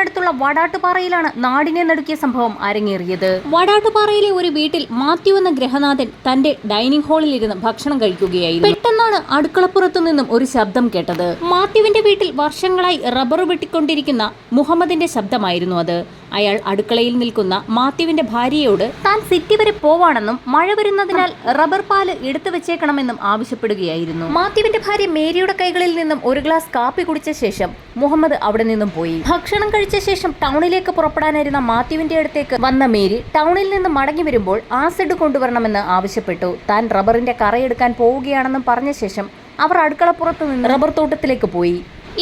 സ്റ്റേഷനടുത്തുള്ള വടാട്ടുപാറയിലാണ് നാടിനെ നടുക്കിയ സംഭവം അരങ്ങേറിയത്. വടാട്ടുപാറയിലെ ഒരു വീട്ടിൽ മാത്യു എന്ന ഗ്രഹനാഥൻ തന്റെ ഡൈനിങ് ഹാളിൽ ഇരുന്ന് ഭക്ഷണം കഴിക്കുകയായിരുന്നു. പെട്ടെന്നാണ് അടുക്കളപ്പുറത്തു നിന്നും ഒരു ശബ്ദം കേട്ടത്. മാത്യുവിന്റെ വീട്ടിൽ വർഷങ്ങളായി റബ്ബർ വെട്ടിക്കൊണ്ടിരിക്കുന്ന മുഹമ്മദിന്റെ ശബ്ദമായിരുന്നു അത്. അയാൾ അടുക്കളയിൽ നിൽക്കുന്ന മാത്യുവിന്റെ ഭാര്യയോട് താൻ സിറ്റി വരെ പോവാണെന്നും മഴ വരുന്നതിനാൽ റബ്ബർ പാൽ എടുത്തു വെച്ചേക്കണമെന്നും ആവശ്യപ്പെടുകയായിരുന്നു. മാത്യുവിന്റെ ഭാര്യ മേരിയുടെ കൈകളിൽ നിന്നും ഒരു ഗ്ലാസ് കാപ്പി കുടിച്ച ശേഷം മുഹമ്മദ് അവിടെ നിന്നും പോയി. ഭക്ഷണം കഴിച്ച ശേഷം ടൗണിലേക്ക് പുറപ്പെടാനായിരുന്ന മാത്യുവിന്റെ അടുത്തേക്ക് വന്ന മേരി ടൗണിൽ നിന്ന് മടങ്ങി വരുമ്പോൾ ആസിഡ് കൊണ്ടുവരണമെന്ന് ആവശ്യപ്പെട്ടു. താൻ റബ്ബറിന്റെ കറയെടുക്കാൻ പോവുകയാണെന്നും പറഞ്ഞ ശേഷം അവർ അടുക്കളപ്പുറത്ത് നിന്ന് റബ്ബർ തോട്ടത്തിലേക്ക് പോയി.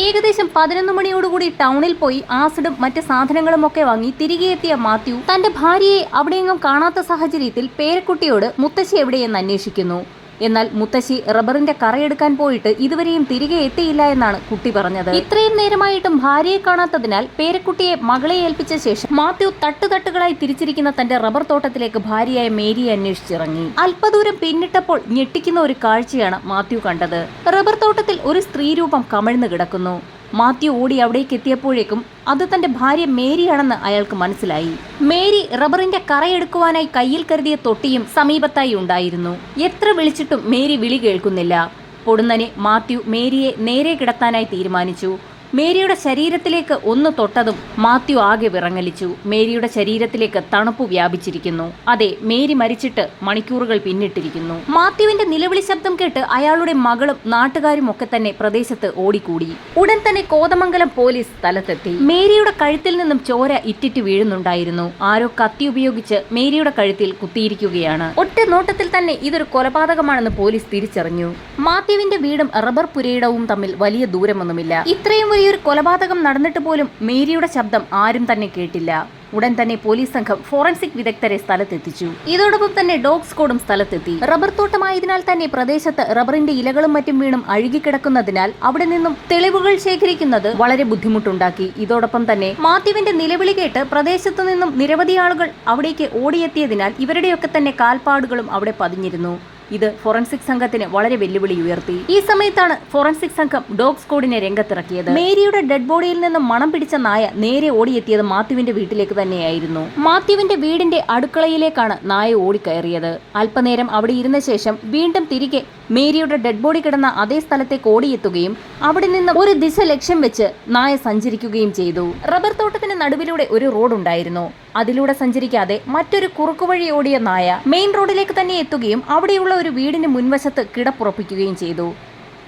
ഏകദേശം പതിനൊന്ന് മണിയോടുകൂടി ടൗണിൽ പോയി ആസിഡും മറ്റ് സാധനങ്ങളും ഒക്കെ വാങ്ങി തിരികെ എത്തിയ മാത്യു തന്റെ ഭാര്യയെ അവിടെയെങ്ങും കാണാത്ത സാഹചര്യത്തിൽ പേരക്കുട്ടിയോട് മുത്തശ്ശി എവിടെയെന്ന് അന്വേഷിക്കുന്നു. എന്നാൽ മുത്തശ്ശി റബ്ബറിന്റെ കറയെടുക്കാൻ പോയിട്ട് ഇതുവരെയും തിരികെ എത്തിയില്ല എന്നാണ് കുട്ടി പറഞ്ഞത്. ഇത്രയും നേരമായിട്ടും ഭാര്യയെ കാണാത്തതിനാൽ പേരക്കുട്ടിയെ മകളെ ഏൽപ്പിച്ച ശേഷം മാത്യു തട്ടുതട്ടുകളായി തിരിച്ചിരിക്കുന്ന തന്റെ റബ്ബർ തോട്ടത്തിലേക്ക് ഭാര്യയായ മേരിയെ അന്വേഷിച്ചിറങ്ങി. അല്പദൂരം പിന്നിട്ടപ്പോൾ ഞെട്ടിക്കുന്ന ഒരു കാഴ്ചയാണ് മാത്യു കണ്ടത്. റബ്ബർ തോട്ടത്തിൽ ഒരു സ്ത്രീരൂപം കമഴ്ന്നു കിടക്കുന്നു. മാത്യു ഓടി അവിടേക്ക് എത്തിയപ്പോഴേക്കും അത് തന്റെ ഭാര്യ മേരിയാണെന്ന് അയാൾക്ക് മനസ്സിലായി. മേരി റബ്ബറിന്റെ കറയെടുക്കുവാനായി കയ്യിൽ കരുതിയ തൊട്ടിയും സമീപത്തായി ഉണ്ടായിരുന്നു. എത്ര വിളിച്ചിട്ടും മേരി വിളി കേൾക്കുന്നില്ല. പൊടുന്നനെ മാത്യു മേരിയെ നേരെ കിടത്താനായി തീരുമാനിച്ചു. മേരിയുടെ ശരീരത്തിലേക്ക് ഒന്ന് തൊട്ടതും മാത്യു ആകെ വിറങ്ങലിച്ചു. മേരിയുടെ ശരീരത്തിലേക്ക് തണുപ്പ് വ്യാപിച്ചിരിക്കുന്നു. അതെ മേരി മരിച്ചിട്ട് മണിക്കൂറുകൾ പിന്നിട്ടിരിക്കുന്നു. മാത്യുവിന്റെ നിലവിളി ശബ്ദം കേട്ട് അയാളുടെ മകളും നാട്ടുകാരും ഒക്കെ തന്നെ പ്രദേശത്ത് ഓടിക്കൂടി. ഉടൻ തന്നെ കോതമംഗലം പോലീസ് സ്ഥലത്തെത്തി. മേരിയുടെ കഴുത്തിൽ നിന്നും ചോര ഇറ്റിറ്റ് വീഴുന്നുണ്ടായിരുന്നു. ആരോ കത്തി ഉപയോഗിച്ച് മേരിയുടെ കഴുത്തിൽ കുത്തിയിരിക്കുകയാണ്. ഒറ്റ നോട്ടത്തിൽ തന്നെ ഇതൊരു കൊലപാതകമാണെന്ന് പോലീസ് തിരിച്ചറിഞ്ഞു. മാത്യുവിന്റെ വീടും റബ്ബർ പുരയിടവും തമ്മിൽ വലിയ ദൂരമൊന്നുമില്ല. ഇത്രയും വലിയൊരു കൊലപാതകം നടന്നിട്ട് പോലും മേരിയുടെ ശബ്ദം ആരും തന്നെ കേട്ടില്ല. ഉടൻ തന്നെ പോലീസ് സംഘം ഫോറൻസിക് വിദഗ്ധരെ സ്ഥലത്തെത്തിച്ചു. ഇതോടൊപ്പം തന്നെ ഡോഗ് സ്ക്വാഡും സ്ഥലത്തെത്തി. റബ്ബർ തോട്ടമായതിനാൽ തന്നെ പ്രദേശത്ത് റബ്ബറിന്റെ ഇലകളും മറ്റും വീണും അഴുകിക്കിടക്കുന്നതിനാൽ അവിടെ നിന്നും തെളിവുകൾ ശേഖരിക്കുന്നത് വളരെ ബുദ്ധിമുട്ടുണ്ടാക്കി. ഇതോടൊപ്പം തന്നെ മാത്യുവിന്റെ നിലവിളി കേട്ട് പ്രദേശത്തു നിന്നും നിരവധി ആളുകൾ അവിടേക്ക് ഓടിയെത്തിയതിനാൽ ഇവരുടെയൊക്കെ തന്നെ കാൽപ്പാടുകളും അവിടെ പതിഞ്ഞിരുന്നു. ഇത് ഫോറൻസിക് സംഘത്തിന് വളരെ വെല്ലുവിളി ഉയർത്തി. ഈ സമയത്താണ് ഫോറൻസിക് സംഘം ഡോഗ് സ്കോഡിനെ രംഗത്തിറക്കിയത്. മേരിയുടെ ഡെഡ് ബോഡിയിൽ നിന്ന് മണം പിടിച്ച നായ നേരെ ഓടിയെത്തിയത് മാത്യുവിന്റെ വീട്ടിലേക്ക് തന്നെയായിരുന്നു. മാത്യുവിന്റെ വീടിന്റെ അടുക്കളയിലേക്കാണ് നായ ഓടിക്കയറിയത്. അല്പനേരം അവിടെ ഇരുന്ന ശേഷം വീണ്ടും തിരികെ മേരിയുടെ ഡെഡ് ബോഡി കിടന്ന അതേ സ്ഥലത്തേക്ക് ഓടിയെത്തുകയും അവിടെ നിന്ന് ഒരു ദിശ ലക്ഷ്യം വെച്ച് നായ സഞ്ചരിക്കുകയും ചെയ്തു. റബ്ബർ തോട്ടത്തിന് നടുവിലൂടെ ഒരു റോഡ് ഉണ്ടായിരുന്നു. അതിലൂടെ സഞ്ചരിക്കാതെ മറ്റൊരു കുറുക്കുവഴി ഓടിയ നായ മെയിൻ റോഡിലേക്ക് തന്നെ എത്തുകയും അവിടെയുള്ള ഒരു വീടിന് മുൻവശത്ത് കിടപ്പുറപ്പിക്കുകയും ചെയ്തു.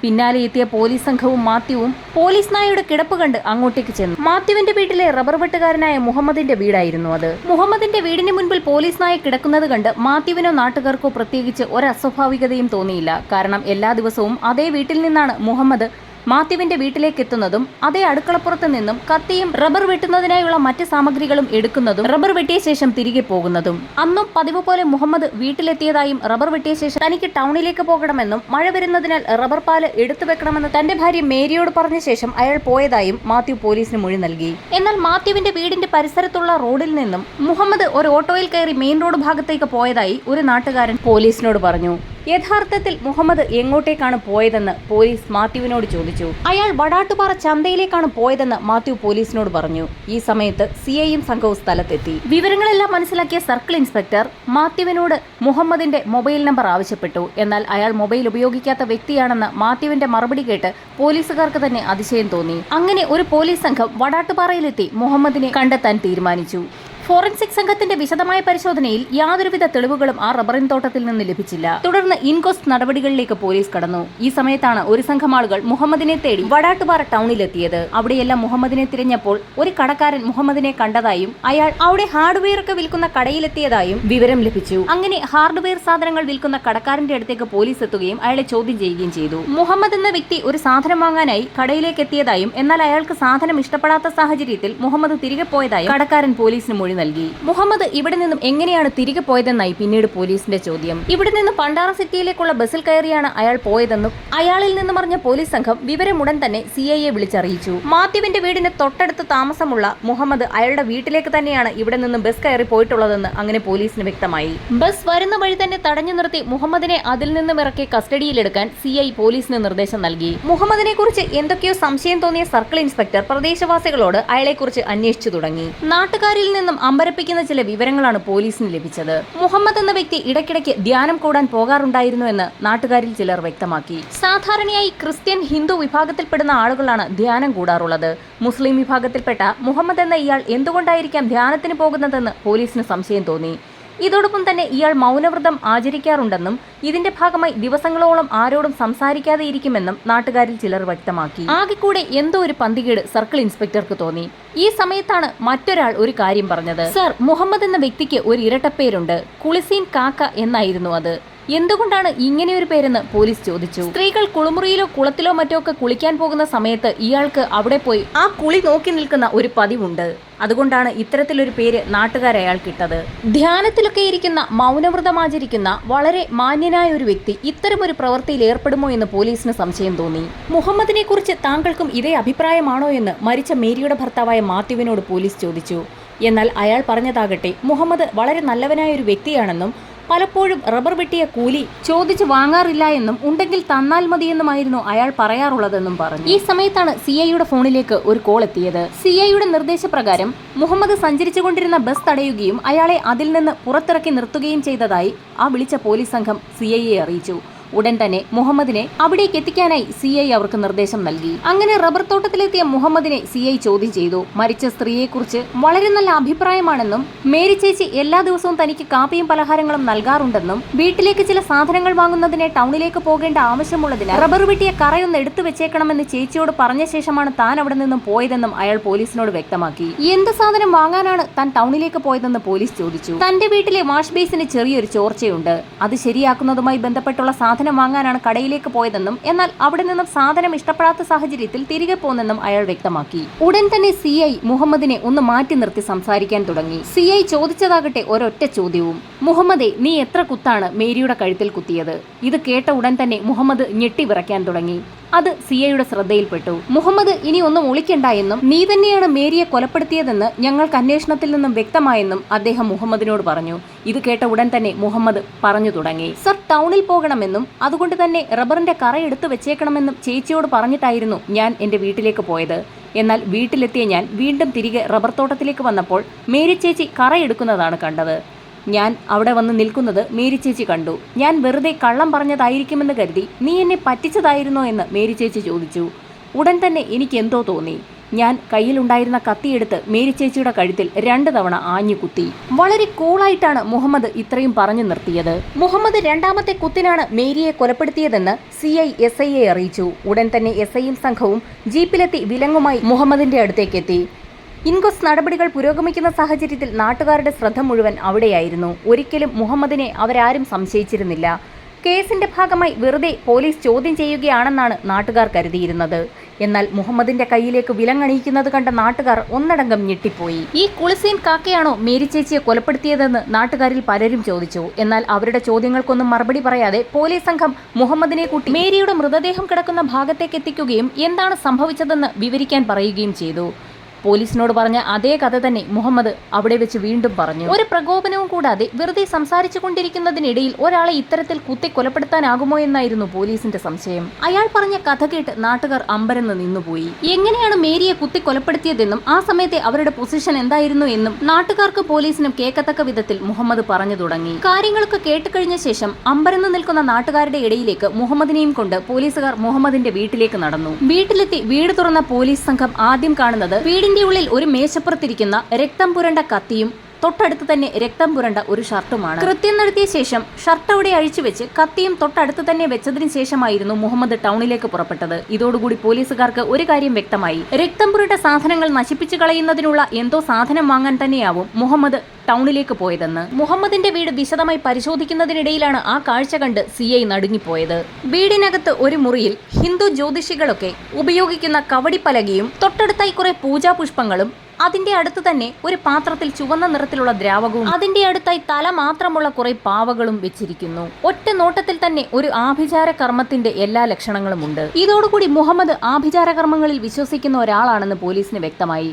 പിന്നാലെ എത്തിയ പോലീസ് സംഘവും മാത്യുവും പോലീസ് നായയുടെ കിടപ്പ് കണ്ട് അങ്ങോട്ടേക്ക് ചെന്നു. മാത്യുവിന്റെ വീട്ടിലെ റബ്ബർ വെട്ടുകാരനായ മുഹമ്മദിന്റെ വീടായിരുന്നു അത്. മുഹമ്മദിന്റെ വീടിന് മുൻപിൽ പോലീസ് നായ കിടക്കുന്നത് കണ്ട് മാത്യുവിനോ നാട്ടുകാർക്കോ പ്രത്യേകിച്ച് ഒരു അസ്വാഭാവികതയും തോന്നിയില്ല. കാരണം എല്ലാ ദിവസവും അതേ വീട്ടിൽ നിന്നാണ് മുഹമ്മദ് മാത്യുവിന്റെ വീട്ടിലേക്ക് എത്തുന്നതും അതേ അടുക്കളപ്പുറത്ത് നിന്നും കത്തിയും റബ്ബർ വെട്ടുന്നതിനായുള്ള മറ്റ് സാമഗ്രികളും എടുക്കുന്നതും റബ്ബർ വെട്ടിയ ശേഷം തിരികെ പോകുന്നതും. അന്നും പതിവ് പോലെ മുഹമ്മദ് വീട്ടിലെത്തിയതായും റബ്ബർ വെട്ടിയ ശേഷം തനിക്ക് ടൗണിലേക്ക് പോകണമെന്നും മഴ വരുന്നതിനാൽ റബ്ബർ പാൽ എടുത്തു വെക്കണമെന്ന് തന്റെ ഭാര്യ മേരിയോട് പറഞ്ഞ ശേഷം അയാൾ പോയതായും മാത്യു പോലീസിന് മൊഴി നൽകി. എന്നാൽ മാത്യുവിന്റെ വീടിന്റെ പരിസരത്തുള്ള റോഡിൽ നിന്നും മുഹമ്മദ് ഒരു ഓട്ടോയിൽ കയറി മെയിൻ റോഡ് ഭാഗത്തേക്ക് പോയതായി ഒരു നാട്ടുകാരൻ പോലീസിനോട് പറഞ്ഞു. യഥാർത്ഥത്തിൽ മുഹമ്മദ് എങ്ങോട്ടേക്കാണ് പോയതെന്ന് പോലീസ് മാത്യുവിനോട് ചോദിച്ചു. അയാൾ വടാട്ടുപാറ ചന്തയിലേക്കാണ് പോയതെന്ന് മാത്യു പോലീസിനോട് പറഞ്ഞു. ഈ സമയത്ത് സി ഐയും സംഘവും സ്ഥലത്തെത്തി. വിവരങ്ങളെല്ലാം മനസ്സിലാക്കിയ സർക്കിൾ ഇൻസ്പെക്ടർ മാത്യുവിനോട് മുഹമ്മദിന്റെ മൊബൈൽ നമ്പർ ആവശ്യപ്പെട്ടു. എന്നാൽ അയാൾ മൊബൈൽ ഉപയോഗിക്കാത്ത വ്യക്തിയാണെന്ന് മാത്യുവിന്റെ മറുപടി കേട്ട് പോലീസുകാർക്ക് തന്നെ അതിശയം തോന്നി. അങ്ങനെ ഒരു പോലീസ് സംഘം വടാട്ടുപാറയിലെത്തി മുഹമ്മദിനെ കണ്ടെത്താൻ തീരുമാനിച്ചു. ഫോറൻസിക് സംഘത്തിന്റെ വിശദമായ പരിശോധനയിൽ യാതൊരുവിധ തെളിവുകളും ആ റബ്ബറിൻ തോട്ടത്തിൽ നിന്ന് ലഭിച്ചില്ല. തുടർന്ന് ഇൻകോസ്റ്റ് നടപടികളിലേക്ക് പോലീസ് കടന്നു. ഈ സമയത്താണ് ഒരു സംഘം ആളുകൾ മുഹമ്മദിനെ തേടി വടാട്ടുപാറ ടൗണിലെത്തിയത്. അവിടെയെല്ലാം മുഹമ്മദിനെ തിരഞ്ഞപ്പോൾ ഒരു കടക്കാരൻ മുഹമ്മദിനെ കണ്ടതായും അയാൾ അവിടെ ഹാർഡ്വെയർ ഒക്കെ വിൽക്കുന്ന കടയിലെത്തിയതായും വിവരം ലഭിച്ചു. അങ്ങനെ ഹാർഡ്വെയർ സാധനങ്ങൾ വിൽക്കുന്ന കടക്കാരന്റെ അടുത്തേക്ക് പോലീസ് എത്തുകയും അയാളെ ചോദ്യം ചെയ്യുകയും ചെയ്തു. മുഹമ്മദ് എന്ന വ്യക്തി ഒരു സാധനം വാങ്ങാനായി കടയിലേക്ക് എത്തിയതായും എന്നാൽ അയാൾക്ക് സാധനം ഇഷ്ടപ്പെടാത്ത സാഹചര്യത്തിൽ മുഹമ്മദ് തിരികെ പോയതായും കടക്കാരൻ പോലീസിന് മൊഴി നൽകി. മുഹമ്മദ് ഇവിടെ നിന്നും എങ്ങനെയാണ് തിരികെ പോയതെന്നായി പിന്നീട് പോലീസിന്റെ ചോദ്യം. ഇവിടെ നിന്ന് പണ്ടാറ സിറ്റിയിലേക്കുള്ള ബസ്സിൽ കയറിയാണ് അയാൾ പോയതെന്നും അയാളിൽ നിന്നും അറിഞ്ഞ പോലീസ് സംഘം വിവരമുടൻ തന്നെ സി ഐ എ വിളിച്ചറിയിച്ചു. മാത്യുവിന്റെ വീടിന് തൊട്ടടുത്ത് താമസമുള്ള മുഹമ്മദ് അയാളുടെ വീട്ടിലേക്ക് തന്നെയാണ് ഇവിടെ നിന്നും ബസ് കയറി പോയിട്ടുള്ളതെന്ന് അങ്ങനെ പോലീസിന് വ്യക്തമായി. ബസ് വരുന്ന വഴി തന്നെ തടഞ്ഞു നിർത്തി മുഹമ്മദിനെ അതിൽ നിന്നും ഇറക്കി കസ്റ്റഡിയിലെടുക്കാൻ സി ഐ പോലീസിന് നിർദ്ദേശം നൽകി. മുഹമ്മദിനെ കുറിച്ച് എന്തൊക്കെയോ സംശയം തോന്നിയ സർക്കിൾ ഇൻസ്പെക്ടർ പ്രദേശവാസികളോട് അയാളെക്കുറിച്ച് അന്വേഷിച്ചു തുടങ്ങി. നാട്ടുകാരിൽ നിന്നും അമ്പരപ്പിക്കുന്ന ചില വിവരങ്ങളാണ് പോലീസിന് ലഭിച്ചത്. മുഹമ്മദ് എന്ന വ്യക്തി ഇടയ്ക്കിടയ്ക്ക് ധ്യാനം കൂടാൻ പോകാറുണ്ടായിരുന്നു എന്ന് നാട്ടുകാരിൽ ചിലർ വ്യക്തമാക്കി. സാധാരണയായി ക്രിസ്ത്യൻ ഹിന്ദു വിഭാഗത്തിൽപ്പെടുന്ന ആളുകളാണ് ധ്യാനം കൂടാറുള്ളത്. മുസ്ലിം വിഭാഗത്തിൽപ്പെട്ട മുഹമ്മദ് എന്ന ഇയാൾ എന്തുകൊണ്ടായിരിക്കാം ധ്യാനത്തിന് പോകുന്നതെന്ന് പോലീസിന് സംശയം തോന്നി. ഇതോടൊപ്പം തന്നെ ഇയാൾ മൗനവ്രതം ആചരിക്കാറുണ്ടെന്നും ഇതിന്റെ ഭാഗമായി ദിവസങ്ങളോളം ആരോടും സംസാരിക്കാതെ ഇരിക്കുമെന്നും നാട്ടുകാരിൽ ചിലർ വ്യക്തമാക്കി. ആകെ കൂടെ എന്തോ ഒരു പന്തികേട് സർക്കിൾ ഇൻസ്പെക്ടർക്ക് തോന്നി. ഈ സമയത്താണ് മറ്റൊരാൾ ഒരു കാര്യം പറഞ്ഞത്. സർ മുഹമ്മദ് എന്ന വ്യക്തിക്ക് ഒരു ഇരട്ടപ്പേരുണ്ട്. കുളിസീൻ കാക്ക എന്നായിരുന്നു അത്. എന്തുകൊണ്ടാണ് ഇങ്ങനെയൊരു പേരെന്ന് പോലീസ് ചോദിച്ചു. സ്ത്രീകൾ കുളിമുറിയിലോ കുളത്തിലോ മറ്റോ ഒക്കെ കുളിക്കാൻ പോകുന്ന സമയത്ത് ഇയാൾക്ക് അവിടെ പോയി ആ കുളി നോക്കി നിൽക്കുന്ന ഒരു പതിവുണ്ട്. അതുകൊണ്ടാണ് ഇത്തരത്തിലൊരു പേര് നാട്ടുകാരെ അയാൾക്കിട്ടത് ധ്യാനത്തിലൊക്കെ ഇരിക്കുന്ന മൗനവ്രതം ആചരിക്കുന്ന വളരെ മാന്യനായ ഒരു വ്യക്തി ഇത്തരം ഒരു പ്രവൃത്തിയിൽ ഏർപ്പെടുമോ എന്ന് പോലീസിന് സംശയം തോന്നി. മുഹമ്മദിനെ കുറിച്ച് താങ്കൾക്കും ഇതേ അഭിപ്രായമാണോ എന്ന് മരിച്ച മേരിയുടെ ഭർത്താവായ മാത്യുവിനോട് പോലീസ് ചോദിച്ചു. എന്നാൽ അയാൾ പറഞ്ഞതാകട്ടെ മുഹമ്മദ് വളരെ നല്ലവനായ ഒരു വ്യക്തിയാണെന്നും പലപ്പോഴും റബ്ബർ വെട്ടിയ കൂലി ചോദിച്ചു വാങ്ങാറില്ല എന്നും ഉണ്ടെങ്കിൽ തന്നാൽ മതിയെന്നുമായിരുന്നു അയാൾ പറയാറുള്ളതെന്നും പറഞ്ഞു. ഈ സമയത്താണ് സി ഐയുടെ ഫോണിലേക്ക് ഒരു കോൾ എത്തിയത്. സി ഐയുടെ നിർദ്ദേശപ്രകാരം മുഹമ്മദ് സഞ്ചരിച്ചുകൊണ്ടിരുന്ന ബസ് തടയുകയും അയാളെ അതിൽ നിന്ന് പുറത്തിറക്കി നിർത്തുകയും ചെയ്തതായി ആ വിളിച്ച പോലീസ് സംഘം സി ഐയെ അറിയിച്ചു. ഉടൻ തന്നെ മുഹമ്മദിനെ അവിടേക്ക് എത്തിക്കാനായി സി ഐ അവർക്ക് നിർദ്ദേശം നൽകി. അങ്ങനെ റബ്ബർ തോട്ടത്തിലെത്തിയ മുഹമ്മദിനെ സി ഐ ചോദ്യം ചെയ്തു. മരിച്ച സ്ത്രീയെക്കുറിച്ച് വളരെ നല്ല അഭിപ്രായമാണെന്നും മേരി ചേച്ചി എല്ലാ ദിവസവും തനിക്ക് കാപ്പിയും പലഹാരങ്ങളും നൽകാറുണ്ടെന്നും വീട്ടിലേക്ക് ചില സാധനങ്ങൾ വാങ്ങുന്നതിനെ ടൗണിലേക്ക് പോകേണ്ട ആവശ്യമുള്ളതിനാൽ റബ്ബർ വെട്ടിയ കറയൊന്ന് എടുത്തു വെച്ചേക്കണമെന്ന് ചേച്ചിയോട് പറഞ്ഞ ശേഷമാണ് താൻ അവിടെ നിന്നും പോയതെന്നും അയാൾ പോലീസിനോട് വ്യക്തമാക്കി. എന്ത് സാധനം വാങ്ങാനാണ് താൻ ടൗണിലേക്ക് പോയതെന്ന് പോലീസ് ചോദിച്ചു. തന്റെ വീട്ടിലെ വാഷ് ബേസിന് ചെറിയൊരു ചോർച്ചയുണ്ട്. അത് ശരിയാക്കുന്നതുമായി ബന്ധപ്പെട്ടുള്ള സാധനം വാങ്ങാനാണ് കടയിലേക്ക് പോയതെന്നും എന്നാൽ അവിടെ നിന്നും സാധനം ഇഷ്ടപ്പെടാത്ത സാഹചര്യത്തിൽ തിരികെ പോന്നെന്നും അയാൾ വ്യക്തമാക്കി. ഉടൻ തന്നെ സി ഐ മുഹമ്മദിനെ ഒന്ന് മാറ്റി നിർത്തി സംസാരിക്കാൻ തുടങ്ങി. സി ഐ ചോദിച്ചതാകട്ടെ ഒരൊറ്റ ചോദ്യവും. മുഹമ്മദെ നീ എത്ര കുത്താണ് മേരിയുടെ കഴുത്തിൽ കുത്തിയത്? ഇത് കേട്ട ഉടൻ തന്നെ മുഹമ്മദ് ഞെട്ടി വിറയ്ക്കാൻ തുടങ്ങി. അത് സി ഐയുടെ ശ്രദ്ധയിൽപ്പെട്ടു. മുഹമ്മദ് ഇനി ഒന്നും ഒളിക്കണ്ട എന്നും നീ തന്നെയാണ് മേരിയെ കൊലപ്പെടുത്തിയതെന്ന് ഞങ്ങൾക്ക് അന്വേഷണത്തിൽ നിന്നും വ്യക്തമായെന്നും അദ്ദേഹം മുഹമ്മദിനോട് പറഞ്ഞു. ഇത് കേട്ട ഉടൻ തന്നെ മുഹമ്മദ് പറഞ്ഞു തുടങ്ങി. സർ ടൗണിൽ പോകണമെന്നും അതുകൊണ്ട് തന്നെ റബ്ബറിന്റെ കറ എടുത്തു വെച്ചേക്കണമെന്നും ചേച്ചിയോട് പറഞ്ഞിട്ടായിരുന്നു ഞാൻ എന്റെ വീട്ടിലേക്ക് പോയത്. എന്നാൽ വീട്ടിലെത്തിയ ഞാൻ വീണ്ടും തിരികെ റബ്ബർ തോട്ടത്തിലേക്ക് വന്നപ്പോൾ മേരി ചേച്ചി കറ എടുക്കുന്നതാണ് കണ്ടത്. ഞാൻ അവിടെ വന്ന് നിൽക്കുന്നത് മേരി ചേച്ചി കണ്ടു. ഞാൻ വെറുതെ കള്ളം പറഞ്ഞതായിരിക്കുമെന്ന് കരുതി നീ എന്നെ പറ്റിച്ചതായിരുന്നോ എന്ന് മേരി ചേച്ചി ചോദിച്ചു. ഉടൻ തന്നെ എനിക്ക് എന്തോ തോന്നി. ഞാൻ കയ്യിലുണ്ടായിരുന്ന കത്തിയെടുത്ത് മേരി ചേച്ചിയുടെ കഴുത്തിൽ രണ്ട് തവണ ആഞ്ഞു കുത്തി വളരെ കൂളായിട്ടാണ് മുഹമ്മദ് ഇത്രയും പറഞ്ഞു നിർത്തിയത്. മുഹമ്മദ് രണ്ടാമത്തെ കുത്തിനാണ് മേരിയെ കൊലപ്പെടുത്തിയതെന്ന് സി ഐ എസ് ഐയെ അറിയിച്ചു. ഉടൻ തന്നെ എസ് ഐയും സംഘവും ജീപ്പിലെത്തി വിലങ്ങുമായി മുഹമ്മദിന്റെ അടുത്തേക്ക് എത്തി. ഇൻകോസ് നടപടികൾ പുരോഗമിക്കുന്ന സാഹചര്യത്തിൽ നാട്ടുകാരുടെ ശ്രദ്ധ മുഴുവൻ അവിടെയായിരുന്നു. ഒരിക്കലും മുഹമ്മദിനെ അവരാരും സംശയിച്ചിരുന്നില്ല. കേസിന്റെ ഭാഗമായി വെറുതെ പോലീസ് ചോദ്യം ചെയ്യുകയാണെന്നാണ് നാട്ടുകാർ കരുതിയിരുന്നത്. എന്നാൽ മുഹമ്മദിന്റെ കയ്യിലേക്ക് വിലങ്ങണിയിക്കുന്നത് കണ്ട നാട്ടുകാർ ഒന്നടങ്കം ഞെട്ടിപ്പോയി. ഈ കുളിസീൻ കാക്കയാണോ മേരി ചേച്ചിയെ കൊലപ്പെടുത്തിയതെന്ന് നാട്ടുകാരിൽ പലരും ചോദിച്ചു. എന്നാൽ അവരുടെ ചോദ്യങ്ങൾക്കൊന്നും മറുപടി പറയാതെ പോലീസ് സംഘം മുഹമ്മദിനെ കൂട്ടി മേരിയുടെ മൃതദേഹം കിടക്കുന്ന ഭാഗത്തേക്ക് എത്തിക്കുകയും എന്താണ് സംഭവിച്ചതെന്ന് വിവരിക്കാൻ പറയുകയും ചെയ്തു. പോലീസിനോട് പറഞ്ഞ അതേ കഥ തന്നെ മുഹമ്മദ് അവിടെ വെച്ച് വീണ്ടും പറഞ്ഞു. ഒരു പ്രകോപനവും കൂടാതെ വെറുതെ സംസാരിച്ചു കൊണ്ടിരിക്കുന്നതിനിടയിൽ ഒരാളെ ഇത്തരത്തിൽ കുത്തി കൊലപ്പെടുത്താനാകുമോ എന്നായിരുന്നു പോലീസിന്റെ സംശയം. അയാൾ പറഞ്ഞ കഥ കേട്ട് നാട്ടുകാർ അമ്പരന്ന് നിന്നുപോയി. എങ്ങനെയാണ് മേരിയെ കുത്തി കൊലപ്പെടുത്തിയതെന്നും ആ സമയത്തെ അവരുടെ പൊസിഷൻ എന്തായിരുന്നു എന്നും നാട്ടുകാർക്ക് പോലീസിനും കേൾക്കത്തക്ക വിധത്തിൽ മുഹമ്മദ് പറഞ്ഞു തുടങ്ങി. കാര്യങ്ങളൊക്കെ കേട്ടുകഴിഞ്ഞ ശേഷം അമ്പരന്ന് നിൽക്കുന്ന നാട്ടുകാരുടെ ഇടയിലേക്ക് മുഹമ്മദിനെയും കൊണ്ട് പോലീസുകാർ മുഹമ്മദിന്റെ വീട്ടിലേക്ക് നടന്നു. വീട്ടിലെത്തി വീട് തുറന്ന പോലീസ് സംഘം ആദ്യം കാണുന്നത് വീടിന്റെ ഉള്ളിൽ ഒരു മേശപ്പുറത്തിരിക്കുന്ന രക്തം പുരണ്ട കത്തിയും തൊട്ടടുത്ത് തന്നെ രക്തം പുരണ്ട ഒരു ഷർട്ടുമാണ്. കൃത്യം നടത്തിയ ശേഷം ഷർട്ട് അവിടെ അഴിച്ചു വെച്ച് കത്തിയും തൊട്ടടുത്ത് തന്നെ വെച്ചതിന് ശേഷമായിരുന്നു മുഹമ്മദ് ടൗണിലേക്ക് പുറപ്പെട്ടത്. ഇതോടുകൂടി പോലീസുകാർക്ക് ഒരു കാര്യം വ്യക്തമായി. രക്തം പുരണ്ട സാധനങ്ങൾ നശിപ്പിച്ചു കളയുന്നതിനുള്ള എന്തോ സാധനം വാങ്ങാൻ തന്നെയാവും മുഹമ്മദ് ടൗണിലേക്ക് പോയതെന്ന്. മുഹമ്മദിന്റെ വീട് വിശദമായി പരിശോധിക്കുന്നതിനിടയിലാണ് ആ കാഴ്ച കണ്ട് സി ഐ നടുങ്ങിപ്പോയത്. വീടിനകത്ത് ഒരു മുറിയിൽ ഹിന്ദു ജ്യോതിഷികളൊക്കെ ഉപയോഗിക്കുന്ന കവടിപ്പലകയും തൊട്ടടുത്തായി കുറെ പൂജാപുഷ്പങ്ങളും അതിന്റെ അടുത്ത് തന്നെ ഒരു പാത്രത്തിൽ ചുവന്ന നിറത്തിലുള്ള ദ്രാവകവും അതിന്റെ അടുത്തായി തല മാത്രമുള്ള കുറെ പാവകളും വെച്ചിരിക്കുന്നു. ഒറ്റ നോട്ടത്തിൽ തന്നെ ഒരു ആഭിചാര കർമ്മത്തിന്റെ എല്ലാ ലക്ഷണങ്ങളും ഉണ്ട് ഇതോടുകൂടി മുഹമ്മദ് ആഭിചാര കർമ്മങ്ങളിൽ വിശ്വസിക്കുന്ന ഒരാളാണെന്ന് പോലീസിന് വ്യക്തമായി.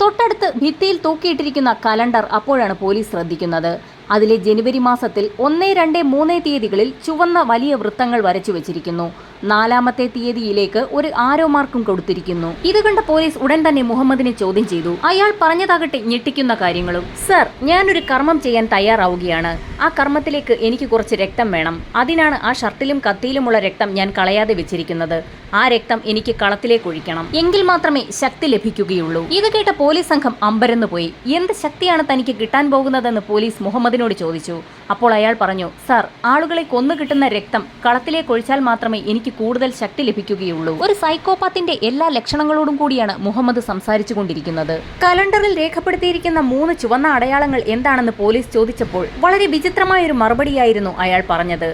തൊട്ടടുത്ത് ഭിത്തിയിൽ തൂക്കിയിട്ടിരിക്കുന്ന കലണ്ടർ അപ്പോഴാണ് പോലീസ് ശ്രദ്ധിക്കുന്നത്. അതിലെ ജനുവരി മാസത്തിൽ ഒന്ന് രണ്ട് മൂന്ന് തീയതികളിൽ ചുവന്ന വലിയ വൃത്തങ്ങൾ വരച്ചു വെച്ചിരിക്കുന്നു. നാലാമത്തെ തീയതിയിലേക്ക് ഒരു ആരോ മാർക്കും കൊടുത്തിരിക്കുന്നു. ഇത് കണ്ട പോലീസ് ഉടൻ തന്നെ മുഹമ്മദിനെ ചോദ്യം ചെയ്തു. അയാൾ പറഞ്ഞതാകട്ടെ ഞെട്ടിക്കുന്ന കാര്യങ്ങളും. സർ ഞാനൊരു കർമ്മം ചെയ്യാൻ തയ്യാറാവുകയാണ്. ആ കർമ്മത്തിലേക്ക് എനിക്ക് കുറച്ച് രക്തം വേണം. അതിനാണ് ആ ഷർട്ടിലും കത്തിയിലുമുള്ള രക്തം ഞാൻ കളയാതെ വെച്ചിരിക്കുന്നത്. ആ രക്തം എനിക്ക് കളത്തിലേക്ക് ഒഴിക്കണം. എങ്കിൽ മാത്രമേ ശക്തി ലഭിക്കുകയുള്ളൂ. ഇത് കേട്ട പോലീസ് സംഘം അമ്പരന്നു പോയി എന്ത് ശക്തിയാണ് തനിക്ക് കിട്ടാൻ പോകുന്നതെന്ന് പോലീസ് മുഹമ്മദിനോട് ചോദിച്ചു. അപ്പോൾ അയാൾ പറഞ്ഞു സർ ആളുകളെ കൊന്നു കിട്ടുന്ന രക്തം കളത്തിലേക്ക് ഒഴിച്ചാൽ മാത്രമേ എനിക്ക് കൂടുതൽ ശക്തി ലഭിക്കുകയുള്ളൂ. ഒരു സൈക്കോപാത്തിന്റെ എല്ലാ ലക്ഷണങ്ങളോടും കൂടിയാണ് മുഹമ്മദ് സംസാരിച്ചു കൊണ്ടിരിക്കുന്നത് കലണ്ടറിൽ രേഖപ്പെടുത്തിയിരിക്കുന്ന മൂന്ന് ചുവന്ന അടയാളങ്ങൾ എന്താണെന്ന് പോലീസ് ചോദിച്ചപ്പോൾ വളരെ വിചിത്രമായ ഒരു മറുപടിയായിരുന്നു അയാൾ പറഞ്ഞത്.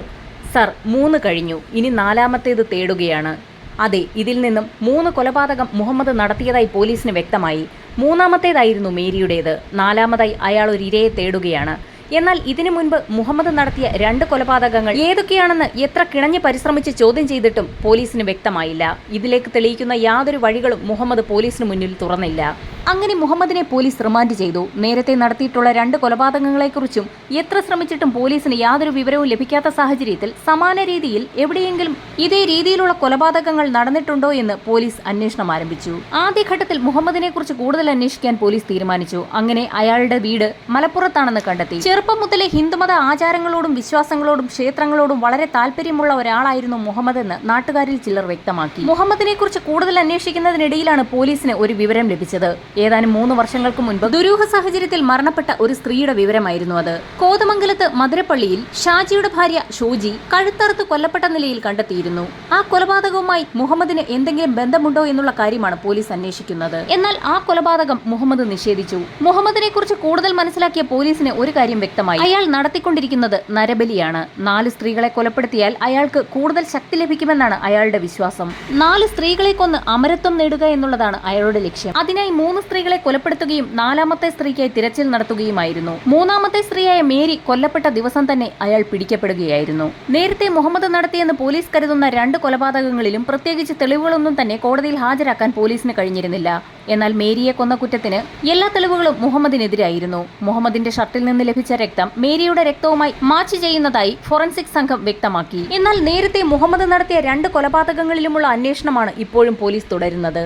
സർ മൂന്ന് കഴിഞ്ഞു. ഇനി നാലാമത്തേത് തേടുകയാണ്. അതെ ഇതിൽ നിന്നും മൂന്ന് കൊലപാതകം മുഹമ്മദ് നടത്തിയതായി പോലീസിന് വ്യക്തമായി. മൂന്നാമത്തേതായിരുന്നു മേരിയുടേത്. നാലാമതായി അയാൾ ഒരു ഇരയെ തേടുകയാണ്. എന്നാൽ ഇതിനു മുൻപ് മുഹമ്മദ് നടത്തിയ രണ്ട് കൊലപാതകങ്ങൾ ഏതൊക്കെയാണെന്ന് എത്ര കിണഞ്ഞ് പരിശ്രമിച്ച് ചോദ്യം ചെയ്തിട്ടും പോലീസിന് വ്യക്തമായില്ല. ഇതിലേക്ക് തെളിയിക്കുന്ന യാതൊരു വഴികളും മുഹമ്മദ് പോലീസിന് മുന്നിൽ തുറന്നില്ല. അങ്ങനെ മുഹമ്മദിനെ പോലീസ് റിമാൻഡ് ചെയ്തു. നേരത്തെ നടത്തിയിട്ടുള്ള രണ്ട് കൊലപാതകങ്ങളെക്കുറിച്ചും എത്ര ശ്രമിച്ചിട്ടും പോലീസിന് യാതൊരു വിവരവും ലഭിക്കാത്ത സാഹചര്യത്തിൽ സമാന രീതിയിൽ എവിടെയെങ്കിലും ഇതേ രീതിയിലുള്ള കൊലപാതകങ്ങൾ നടന്നിട്ടുണ്ടോ എന്ന് പോലീസ് അന്വേഷണം ആരംഭിച്ചു. ആദ്യഘട്ടത്തിൽ മുഹമ്മദിനെ കുറിച്ച് കൂടുതൽ അന്വേഷിക്കാൻ പോലീസ് തീരുമാനിച്ചു. അങ്ങനെ അയാളുടെ വീട് മലപ്പുറത്താണെന്ന് കണ്ടെത്തി. ചെറുപ്പം മുതലേ ഹിന്ദുമത ആചാരങ്ങളോടും വിശ്വാസങ്ങളോടും ക്ഷേത്രങ്ങളോടും വളരെ താല്പര്യമുള്ള ഒരാളായിരുന്നു മുഹമ്മദ് എന്ന് നാട്ടുകാരിൽ ചിലർ വ്യക്തമാക്കി. മുഹമ്മദിനെ കുറിച്ച് കൂടുതൽ അന്വേഷിക്കുന്നതിനിടയിലാണ് പോലീസിന് ഒരു വിവരം ലഭിച്ചത്. ഏതാനും മൂന്ന് വർഷങ്ങൾക്ക് മുൻപ് ദുരൂഹ സാഹചര്യത്തിൽ മരണപ്പെട്ട ഒരു സ്ത്രീയുടെ വിവരമായിരുന്നു അത്. കോതമംഗലത്ത് മധുരപ്പള്ളിയിൽ ഷാജിയുടെ ഭാര്യ ഷോജി കഴുത്തറുത്ത് കൊല്ലപ്പെട്ട നിലയിൽ കണ്ടെത്തിയിരുന്നു. ആ കൊലപാതകവുമായി മുഹമ്മദിന് എന്തെങ്കിലും ബന്ധമുണ്ടോ എന്നുള്ള കാര്യമാണ് പോലീസ് അന്വേഷിക്കുന്നത്. എന്നാൽ ആ കൊലപാതകം മുഹമ്മദ് നിഷേധിച്ചു. മുഹമ്മദിനെ കുറിച്ച് കൂടുതൽ മനസ്സിലാക്കിയ പോലീസിന് ഒരു കാര്യം വ്യക്തമായി. അയാൾ നടത്തിക്കൊണ്ടിരിക്കുന്നത് നരബലിയാണ്. നാല് സ്ത്രീകളെ കൊലപ്പെടുത്തിയാൽ അയാൾക്ക് കൂടുതൽ ശക്തി ലഭിക്കുമെന്നാണ് അയാളുടെ വിശ്വാസം. നാല് സ്ത്രീകളെ കൊന്ന് അമരത്വം നേടുക എന്നുള്ളതാണ് അയാളുടെ ലക്ഷ്യം. അതിനായി മൂന്ന് സ്ത്രീകളെ കൊലപ്പെടുത്തുകയും നാലാമത്തെ സ്ത്രീക്കായി തിരച്ചിൽ നടത്തുകയുമായിരുന്നു. മൂന്നാമത്തെ സ്ത്രീയായ മേരി കൊല്ലപ്പെട്ട ദിവസം തന്നെ അയാൾ പിടിക്കപ്പെടുകയായിരുന്നു. നേരത്തെ മുഹമ്മദ് നടത്തിയെന്ന് പോലീസ് കരുതുന്ന രണ്ട് കൊലപാതകങ്ങളിലും പ്രത്യേകിച്ച് തെളിവുകളൊന്നും തന്നെ കോടതിയിൽ ഹാജരാക്കാൻ പോലീസിന് കഴിഞ്ഞിരുന്നില്ല. എന്നാൽ മേരിയെ കൊന്ന കുറ്റത്തിന് എല്ലാ തെളിവുകളും മുഹമ്മദിനെതിരായിരുന്നു. മുഹമ്മദിന്റെ ഷർട്ടിൽ നിന്ന് ലഭിച്ച രക്തം മേരിയുടെ രക്തവുമായി മാച്ച് ചെയ്യുന്നതായി ഫോറൻസിക് സംഘം വ്യക്തമാക്കി. എന്നാൽ നേരത്തെ മുഹമ്മദ് നടത്തിയ രണ്ട് കൊലപാതകങ്ങളിലുമുള്ള അന്വേഷണമാണ് ഇപ്പോഴും പോലീസ് തുടരുന്നത്.